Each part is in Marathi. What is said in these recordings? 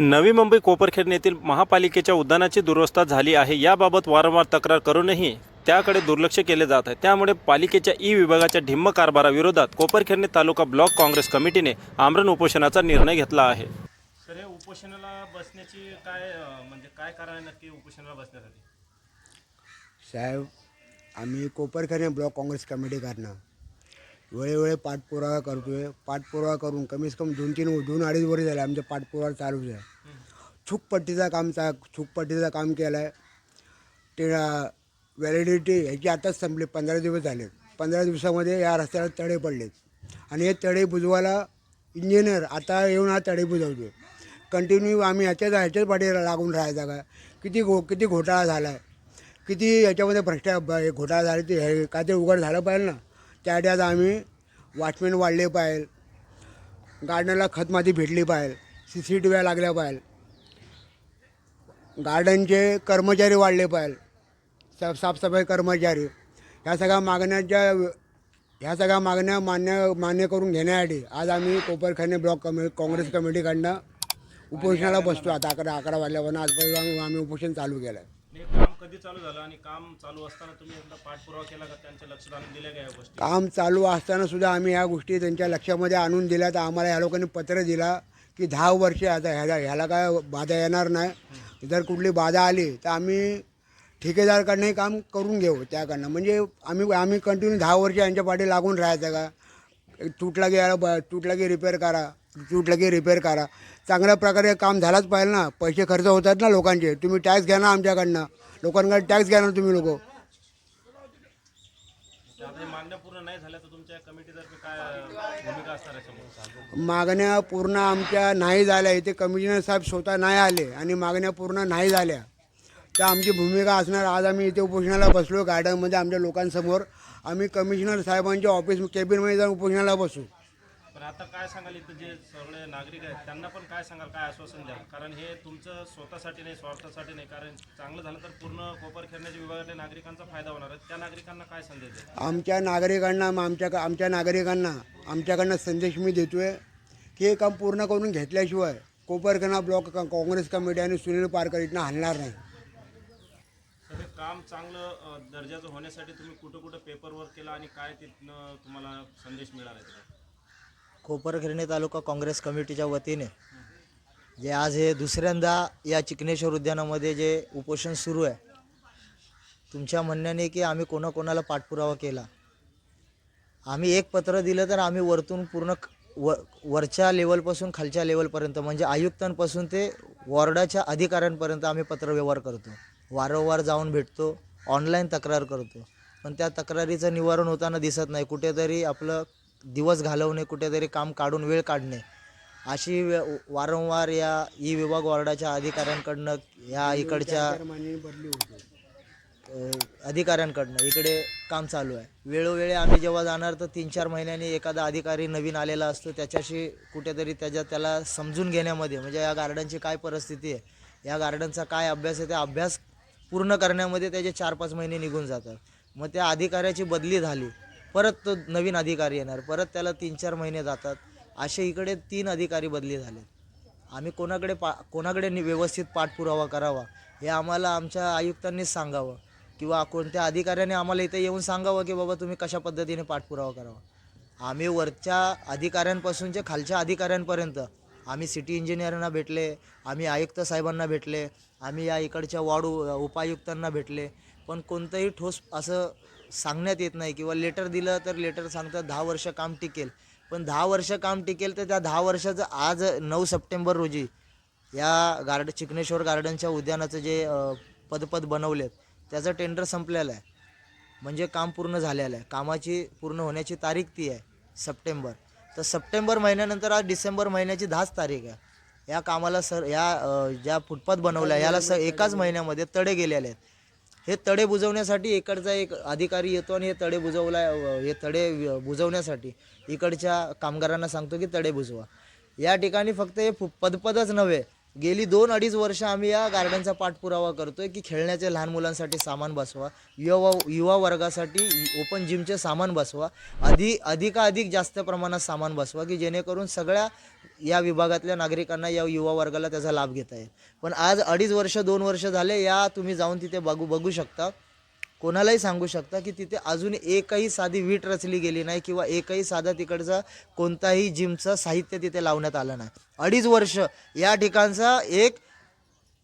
नवी मुंबई कोपरखेड येथील महापालिकेच्या उद्यानाची दुरवस्था झाली आहे. याबाबत वारंवार तक्रार करूनही त्याकडे दुर्लक्ष केले जात आहे. त्यामुळे पालिकेच्या ई विभागाच्या ढिम्म कारभाराविरोधात कोपरखेडणे तालुका ब्लॉक काँग्रेस कमिटीने आमरण उपोषणाचा निर्णय घेतला आहे. तर हे उपोषणाला बसण्याची काय म्हणजे काय कारण आहे नक्की उपोषणाला बसण्यासाठी? साहेब आम्ही कोपरखरे ब्लॉक काँग्रेस कमिटी करणं वेळोवेळी पाठपुरावा करतोय. पाठपुरावा करून कमीत कमी दोन तीन दोन अडीच वर्ष झाले आमच्या पाठपुरावा चालूच आहे. चूकपट्टीचं काम चा चूकपट्टीचं काम केलं आहे ते व्हॅलिडिटी ह्याची आताच संपली. पंधरा दिवस झाले. पंधरा दिवसामध्ये या रस्त्याला तडे पडलेत. आणि हे तडे बुजवायला इंजिनियर आता येऊन हा तडे बुजवतो कंटिन्यू आम्ही ह्याच्याच ह्याच्याच पाठीला लागून राहायचा का? किती घो किती घोटाळा झाला आहे किती याच्यामध्ये भ्रष्टा घोटाळा झाला ते हे ते उघड झालं पाहिजे ना? त्याड्यात आम्ही वॉचमॅन वाढले पाहिजे गार्डनला खतमाती भेटली पाहिजे सी सी टी व्ही लागल्या पाहिजे गार्डनचे कर्मचारी वाढले पाहिजे साफ साफसफाई कर्मचारी. ह्या सगळ्या मागण्याच्या ह्या सगळ्या मागण्या मान्य मान्य करून घेण्यासाठी आज आम्ही कोपरखाने ब्लॉक कमि काँग्रेस कमिटीकडनं उपोषणाला बसतो आता अकरा अकरा वाजल्यापासून आजपर्यंत आम्ही उपोषण चालू केलं आहे कधी चालू झालं आणि काम चालू असताना तुम्ही एकदा पाठपुरावा केला का? त्यांच्या लक्षात आणून दिल्या का या गोष्टी? काम चालू असताना सुद्धा आम्ही ह्या गोष्टी त्यांच्या लक्षामध्ये आणून दिल्या तर आम्हाला ह्या लोकांनी पत्र दिला की दहा वर्षे आता ह्याला ह्याला काय बाधा येणार नाही. जर कुठली बाधा आली तर आम्ही ठेकेदारकडनंही काम करून घेऊ त्याकडनं. म्हणजे आम्ही आम्ही कंटिन्यू दहा वर्ष यांच्या पाठी लागून राहायचं का? तुटला की याला ब तुटला की रिपेअर करा. तुटलं की रिपेअर करा. चांगल्या प्रकारे काम झालंच पाहिजे ना. पैसे खर्च होतात ना लोकांचे. तुम्ही टॅक्स घ्या ना आमच्याकडनं. लोकांकडे टॅक्स घ्या ना तुम्ही लोक. समोर? मागण्या पूर्ण आमच्या नाही झाल्या. इथे कमिशनर साहेब स्वतः नाही आले आणि मागण्या पूर्ण नाही झाल्या. तर आमची भूमिका असणार. आज आम्ही इथे उपोषणाला बसलो. गार्डनमध्ये आमच्या लोकांसमोर. आम्ही कमिशनर साहेबांच्या ऑफिस केबिनमध्ये जाऊन उपोषणाला बसू. पण आता काय सांगाल इथं जे सगळे नागरिक आहेत त्यांना पण काय सांगाल काय आश्वासन द्याल? कारण हे तुमचं स्वतःसाठी नाही स्वार्थासाठी नाही कारण चांगलं झालं तर पूर्ण कोपर खेळण्याच्या विभागातल्या नागरिकांचा फायदा होणार आहे. त्या नागरिकांना काय संदेश द्याल आमच्या नागरिकांना मग आमच्या आमच्या नागरिकांना आमच्याकडनं संदेश मी देतोय की हे काम पूर्ण करून घेतल्याशिवाय कोपरखना ब्लॉक काँग्रेस कमिटी आणि सुनील पारकर इथनं हलणार नाही. हे काम चांगलं दर्जाचं होण्यासाठी तुम्ही कुठं कुठं पेपर वर्क केला आणि काय तिथनं तुम्हाला संदेश मिळाला आहे? कोपरखिरणे तालुका काँग्रेस कमिटीच्या वतीने जे आज हे दुसऱ्यांदा या चिकनेश्वर उद्यानामध्ये जे उपोषण सुरू आहे तुमच्या म्हणण्याने की आम्ही कोणाकोणाला पाठपुरावा केला? आम्ही एक पत्र दिलं तर आम्ही वरतून पूर्ण व वरच्या लेवलपासून खालच्या लेवलपर्यंत म्हणजे आयुक्तांपासून ते वॉर्डाच्या अधिकाऱ्यांपर्यंत आम्ही पत्रव्यवहार करतो. वारंवार जाऊन भेटतो ऑनलाईन तक्रार करतो. पण त्या तक्रारीचं निवारण होताना दिसत नाही. कुठेतरी आपलं दिवस घालवणे कुठेतरी काम काढून वेळ काढणे. अशी वे- वारंवार या ई विभाग वॉर्डाच्या अधिकाऱ्यांकडनं या इकडच्या अधिकाऱ्यांकडनं इकडे काम चालू आहे. वेळोवेळी आम्ही जेव्हा जाणार तर तीन चार महिन्यांनी एखादा अधिकारी नवीन आलेला असतो. त्याच्याशी कुठेतरी त्याच्या त्याला समजून घेण्यामध्ये म्हणजे या गार्डनची काय परिस्थिती आहे या गार्डनचा काय अभ्यास आहे त्या अभ्यास पूर्ण करण्यामध्ये त्याचे चार पाच महिने निघून जातात. मग त्या अधिकाऱ्याची बदली झाली. परत तो नवीन अधिकारी येणार परत त्याला तीन चार महिने जातात. असे इकडे तीन अधिकारी बदली झाले आम्ही कोणाकडे पा कोणाकडे व्यवस्थित पाठपुरावा करावा हे आम्हाला आमच्या आयुक्तांनीच सांगावं. किंवा कोणत्या अधिकाऱ्याने आम्हाला इथे येऊन सांगावं की बाबा तुम्ही कशा पद्धतीने पाठपुरावा करावा. आम्ही वरच्या अधिकाऱ्यांपासून जे खालच्या अधिकाऱ्यांपर्यंत आम्ही सिटी इंजिनियरना भेटले आम्ही आयुक्त साहेबांना भेटले आम्ही या इकडच्या वॉर्ड उ- उपायुक्तांना भेटले. पण कोणतंही ठोस असं सांगण्यात येत नाही किंवा लेटर दिलं तर लेटर सांगतात दहा वर्ष काम टिकेल. पण दहा वर्ष काम टिकेल तर त्या दहा वर्षाचं आज नऊ सप्टेंबर रोजी या गार्ड चिकनेश्वर गार्डनच्या उद्यानाचं जे पदपद बनवलेत त्याचं टेंडर संपलेलं आहे. म्हणजे काम पूर्ण झालेलं आहे. कामाची पूर्ण होण्याची तारीख ती आहे सप्टेंबर. तर सप्टेंबर महिन्यानंतर आज डिसेंबर महिन्याची दहाच तारीख आहे. या कामाला सर या ज्या फुटपाथ बनवल्या याला स एकाच महिन्यामध्ये तडे गेलेले आहेत. हे तडे बुजवण्यासाठी इकडचा एक अधिकारी येतो आणि हे तडे बुजवला हे तडे बुजवण्यासाठी इकडच्या कामगारांना सांगतो की तडे बुजवा. या ठिकाणी फक्त हे फु- पदपदच नव्हे गेली दोन अडीच वर्ष आम्ही या गार्डनचा पाठपुरावा करतोय की खेळण्याचे लहान मुलांसाठी सामान बसवा युवा युवा वर्गासाठी ओपन जिमचे सामान बसवा अधिक अधिकाधिक जास्त प्रमाणात सामान बसवा की जेणेकरून सगळ्या या विभागातल्या नागरिकांना या युवा वर्गाला त्याचा लाभ घेता येईल. पण आज अडीच वर्ष दोन वर्ष झाले या तुम्ही जाऊन तिथे बघू बघू शकता. कोणालाही सांगू शकता की तिथे अजून एकही साधी वीट रचली गेली नाही किंवा एकही साधा तिकडचा कोणताही जिमचं साहित्य तिथे लावण्यात आलं नाही. अडीच वर्ष या ठिकाणचा एक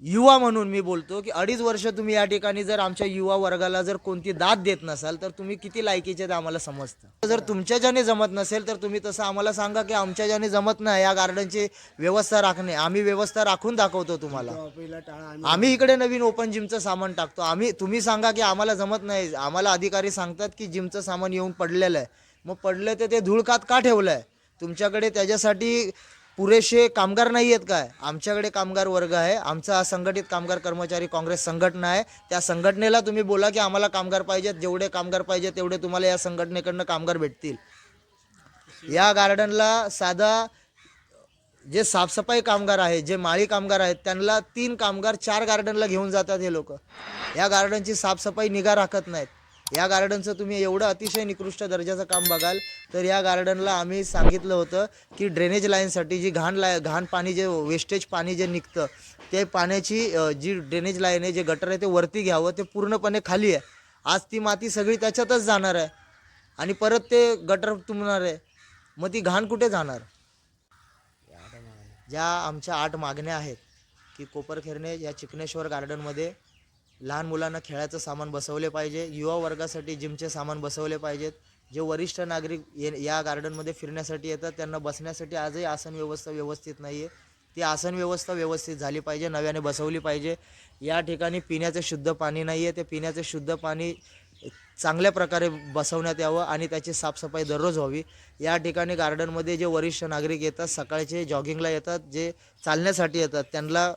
युवा म्हणून मी बोलतो की अडीच वर्ष तुम्ही या ठिकाणी जर आमच्या युवा वर्गाला जर कोणती दाद देत नसाल तर तुम्ही किती लायकीचे ते आम्हाला समजतं. जर तुमच्या ज्याने जमत नसेल तर तुम्ही तसं आम्हाला सांगा की आमच्या ज्याने जमत नाही या गार्डनची व्यवस्था राखणे. आम्ही व्यवस्था राखून दाखवतो तुम्हाला. आम्ही आम्ही इकडे नवीन ओपन जिमचं सामान टाकतो. आम्ही तुम्ही सांगा की आम्हाला जमत नाही. आम्हाला अधिकारी सांगतात की जिमचं सामान येऊन पडलेलं आहे. मग पडलं तर ते धुळकात का ठेवलं आहे तुमच्याकडे त्याच्यासाठी पुरेसे कामगार नाही आहेत काय? आमच्याकडे कामगार वर्ग आहे. आमचा हा संघटित कामगार कर्मचारी काँग्रेस संघटना आहे. त्या संघटनेला तुम्ही बोला की आम्हाला कामगार पाहिजेत. जेवढे कामगार पाहिजे तेवढे तुम्हाला या संघटनेकडनं कामगार भेटतील. या गार्डनला साधा जे साफसफाई कामगार आहेत जे माळी कामगार आहेत त्यांना तीन कामगार चार गार्डनला घेऊन जातात हे लोक. या गार्डनची साफसफाई निगा राखत नाहीत. या गार्डनचं तुम्ही एवढं अतिशय निकृष्ट दर्जाचं काम बघाल तर या गार्डनला आम्ही सांगितलं होतं की ड्रेनेज लाईनसाठी जी घाण लाय घाण पाणी जे वेस्टेज पाणी जे निघतं ते पाण्याची जी ड्रेनेज लाईन आहे जे गटर आहे ते वरती घ्यावं ते पूर्णपणे खाली आहे. आज ती माती सगळी त्याच्यातच जाणार आहे. आणि परत ते गटर तुंबणार आहे. मग ती घाण कुठे जाणार? ज्या आमच्या आठ मागण्या आहेत की कोपरखेरणे या चिकनेश्वर गार्डनमध्ये लहान मुलांना खेळाचं सामान बसवले पाहिजे युवा वर्गासाठी जिमचे सामान बसवले पाहिजेत. जे वरिष्ठ नागरिक ये या गार्डनमध्ये फिरण्यासाठी येतात त्यांना बसण्यासाठी आजही आसन व्यवस्था व्यवस्थित नाही आहे ती आसन व्यवस्था व्यवस्थित झाली पाहिजे नव्याने बसवली पाहिजे. या ठिकाणी पिण्याचे शुद्ध पाणी नाही आहे ते पिण्याचे शुद्ध पाणी चांगल्या प्रकारे बसवण्यात यावं आणि त्याची साफसफाई दररोज व्हावी. या ठिकाणी गार्डनमध्ये जे वरिष्ठ नागरिक येतात सकाळचे जॉगिंगला येतात जे चालण्यासाठी येतात त्यांना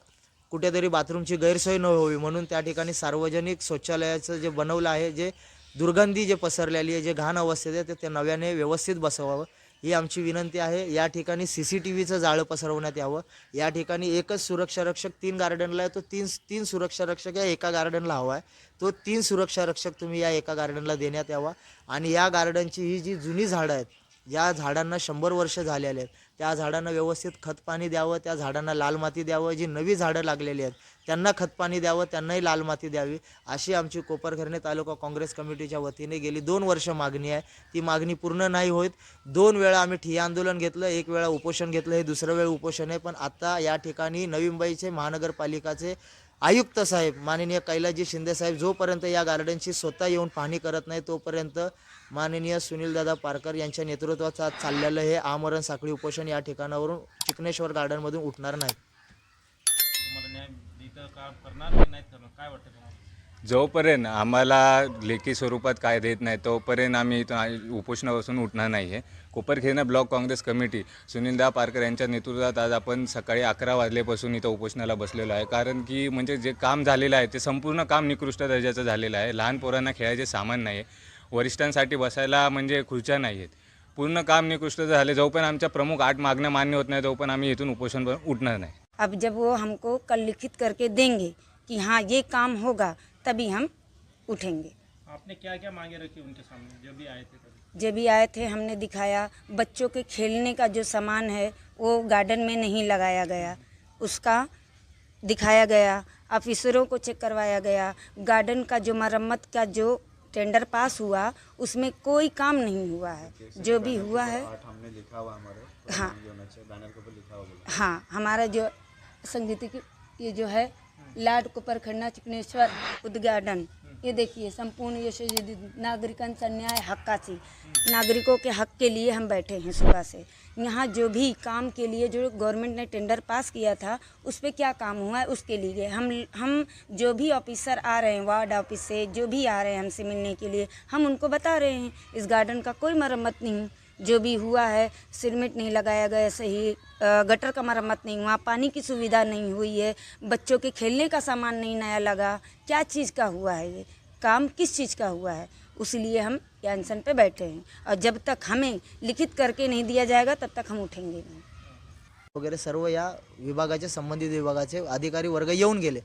कुठेतरी बाथरूमची गैरसोय न व्हावी म्हणून त्या ठिकाणी सार्वजनिक शौचालयाचं जे बनवलं आहे जे दुर्गंधी जे पसरलेली आहे जे घाण अवस्थेत आहे ते ते नव्याने व्यवस्थित बसवावं. ही आमची विनंती आहे. या ठिकाणी सी सी टी व्हीचं जाळं पसरवण्यात यावं. या ठिकाणी एकच सुरक्षारक्षक तीन गार्डनला आहे. तो तीन तीन सुरक्षारक्षक या एका गार्डनला हवा आहे. तो तीन सुरक्षारक्षक तुम्ही या एका गार्डनला देण्यात यावा. आणि या गार्डनची ही जी जुनी झाडं आहेत या झाडांना शंभर वर्ष झालेले आहेत. त्या झाडांना व्यवस्थित खतपाणी द्यावं त्या झाडांना लाल माती द्यावं जी नवी झाडं लागलेली आहेत त्यांना खतपाणी द्यावं त्यांनाही लाल माती द्यावी अशी आमची कोपरखर्णे तालुका काँग्रेस कमिटीच्या वतीने गेली दोन वर्ष मागणी आहे. ती मागणी पूर्ण नाही होत. दोन वेळा आम्ही ठिय्या आंदोलन घेतलं एक वेळा उपोषण घेतलं हे दुसरं वेळ उपोषण आहे. पण आता या ठिकाणी नवी मुंबईचे महानगरपालिकाचे आयुक्त साहेब माननीय कैलाजी शिंदे साहेब जोपर्यंत या गार्डनची स्वतः येऊन पाहणी करत नाही तोपर्यंत माननीय सुनीलदादा पारकर यांच्या नेतृत्वात आज चाललेलं हे आमरण साखळी उपोषण या ठिकाणावरून चिकनेश्वर गार्डनमधून उठणार नाही. तुम्हाला न्याय इथं काम करणार की नाही करणार? काय वाटतं तुम्हाला? जोपर्यंत आम्हाला लेखी स्वरूपात काय देत नाही तोपर्यंत आम्ही इथं उपोषणापासून उठणार नाही आहे Koparkhairane block Congress committee Sunilda Parkar यांच्या नेतृत्वात आज आपण सकाळी अकरा वाजल्यापासून इथं उपोषणाला बसलेलो आहे. कारण की म्हणजे जे काम झालेलं आहे ते संपूर्ण काम निकृष्ट दर्जाचं झालेलं आहे. लहान पोरांना खेळायचे सामान नाही आहे वरिष्ठांसाठी बसायला म्हणजे खुर्च्या नाही आहेत पूर्ण काम निकृष्ट झाले. जोपर्यंत आमच्या प्रमुख आठ मागण्या मान्य होत नाही तोपर्यंत आम्ही इथून उपोषण उठणार नाही. अब जब वो हमको कल लिखित करके देंगे कि हाँ ये काम होगा तभी हम उठेंगे। आपने क्या क्या मांगे रखी उनके सामने जो भी आए थे कभी? जब भी आए थे हमने दिखाया बच्चों के खेलने का जो सामान है वो गार्डन में नहीं लगाया गया। उसका दिखाया गया ऑफिसरों को चेक करवाया गया गार्डन का जो मरम्मत का जो टेंडर पास हुआ उसमें कोई काम नहीं हुआ है। जो भी हुआ है हमने लिखा हुआ हमारे हाँ। बैनर के ऊपर लिखा हुआ हाँ हमारा जो संगीत ये जो है लाड कोपरखंडा चिकनेश्वर उद्घाटन। ये देखिए, संपूर्ण यशस्वी नागरिकांचा न्याय हक्काची, नागरिकों के हक के लिए हम बैठे हैं सुबह से। यहाँ जो भी काम के लिए जो गवर्नमेंट ने टेंडर पास किया था, उस पर क्या काम हुआ है, उसके लिए। हम हम जो भी ऑफिसर आ रहे हैं वार्ड ऑफ़िस से जो भी आ रहे हैं हमसे मिलने के लिए, हम उनको बता रहे हैं, इस गार्डन का कोई मरम्मत नहीं। जो भी हुआ है सिरमिट नहीं लगाया गया सही गटर का मरम्मत नहीं हुआ, पानी की सुविधा नहीं हुई है, बच्चों के खेलने का सामान नहीं नया लगा, क्या चीज़ का हुआ है ये? काम किस चीज़ का हुआ है? उसलिए हम टेंशन पे बैठे हैं। और जब तक हमें लिखित करके नहीं दिया जाएगा, तब तक हम उठेंगे नहीं। वगैरे सर्व या विभागाचे, संबंधित विभागाचे अधिकारी वर्ग येऊन गेले.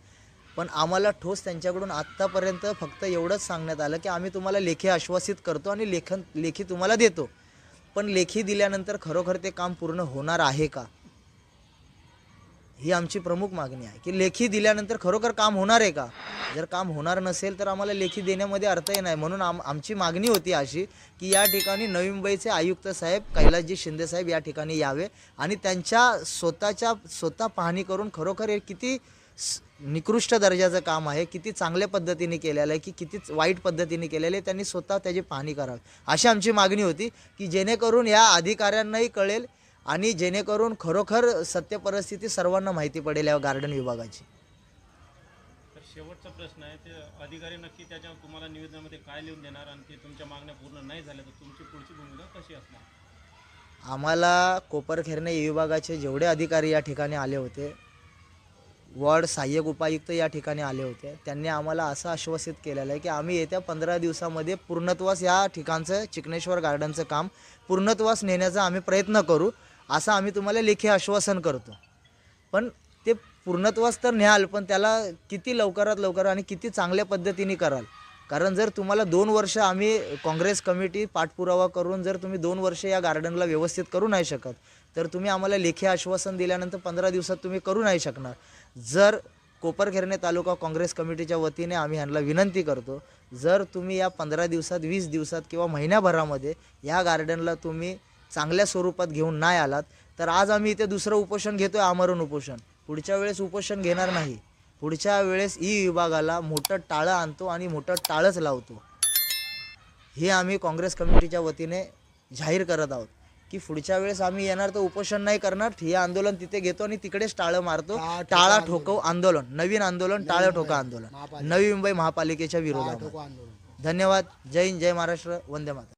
पण आम्हाला ठोस त्यांच्याकडून आत्तापर्यंत फक्त एवढंच सांगण्यात आलं की लेखी आश्वासित करतो लेखन, लेखी तुम्हाला देतो. पण लेखी दिल्यानंतर खरोखर ते काम पूर्ण होणार आहे का? ही आमची प्रमुख मागणी आहे की लेखी दिल्यानंतर खरोखर काम होणार आहे का? जर काम होणार नसेल तर आम्हाला लेखी देण्यामध्ये अर्थही नाही. म्हणून आम आमची मागणी होती अशी की या ठिकाणी नवी मुंबईचे आयुक्त साहेब कैलासजी शिंदे साहेब या ठिकाणी यावे आणि त्यांच्या स्वतःच्या स्वतः पाहणी करून खरोखर हे किती निकृष्ट दर्जाचं काम आहे किती चांगल्या पद्धतीने केलेलं आहे की किती वाईट पद्धतीने केलेलं आहे त्यांनी स्वतः त्याची पाहणी करावी. अशी आमची मागणी होती की जेणेकरून या अधिकाऱ्यांनाही कळेल आणि जेणेकरून खरोखर सत्य परिस्थिती सर्वांना माहिती पडेल या गार्डन विभागाची. शेवटचा प्रश्न आहे ते अधिकारी नक्की त्याच्या तुम्हाला निवेदनामध्ये काय लिहून देणार आणि ते तुमच्या मागण्या पूर्ण नाही झाल्या तर तुमची पुढची भूमिका कशी असणार? आम्हाला कोपरखेरणे विभागाचे जेवढे अधिकारी या ठिकाणी आले होते वॉर्ड सहाय्यक उपायुक्त या ठिकाणी आले होते. त्यांनी आम्हाला असं आश्वासित केलेलं आहे की आम्ही येत्या पंधरा दिवसामध्ये पूर्णत्वास या ठिकाणचं चिकनेश्वर गार्डनचं काम पूर्णत्वास नेण्याचा आम्ही प्रयत्न करू असं आम्ही तुम्हाला लेखी आश्वासन करतो. पण ते पूर्णत्वास तर न्याल पण त्याला किती लवकरात लवकर आणि किती चांगल्या पद्धतीने कराल? कारण जर तुम्हाला दोन वर्ष आम्ही काँग्रेस कमिटी पाठपुरावा करून जर तुम्ही दोन वर्ष या गार्डनला व्यवस्थित करू नाही शकत तर तुम्ही आम्हाला लेखी आश्वासन दिल्यानंतर पंधरा दिवसात तुम्ही करू नाही शकणार. जर कोपरखेरणे तालुका काँग्रेस कमिटीच्या वतीने आम्ही ह्यांना विनंती करतो जर तुम्ही या पंधरा दिवसात वीस दिवसात किंवा महिन्याभरामध्ये या गार्डनला तुम्ही चांगल्या स्वरूपात घेऊन नाही आलात तर आज आम्ही इथे दुसरं उपोषण घेतो आहे आमरण उपोषण. पुढच्या वेळेस उपोषण घेणार नाही. पुढच्या वेळेस ई विभागाला मोठं टाळं आणतो आणि मोठं टाळंच लावतो. हे आम्ही काँग्रेस कमिटीच्या वतीने जाहीर करत आहोत. की पुढच्या वेळेस आम्ही येणार तर उपोषण नाही करणार. हे आंदोलन तिथे घेतो आणि तिकडेच टाळं मारतो. टाळा ठोकव आंदोलन. नवीन आंदोलन टाळं ठोका आंदोलन. नवी मुंबई महापालिकेच्या विरोधात. धन्यवाद. जय हिंद जय महाराष्ट्र. वंदे माता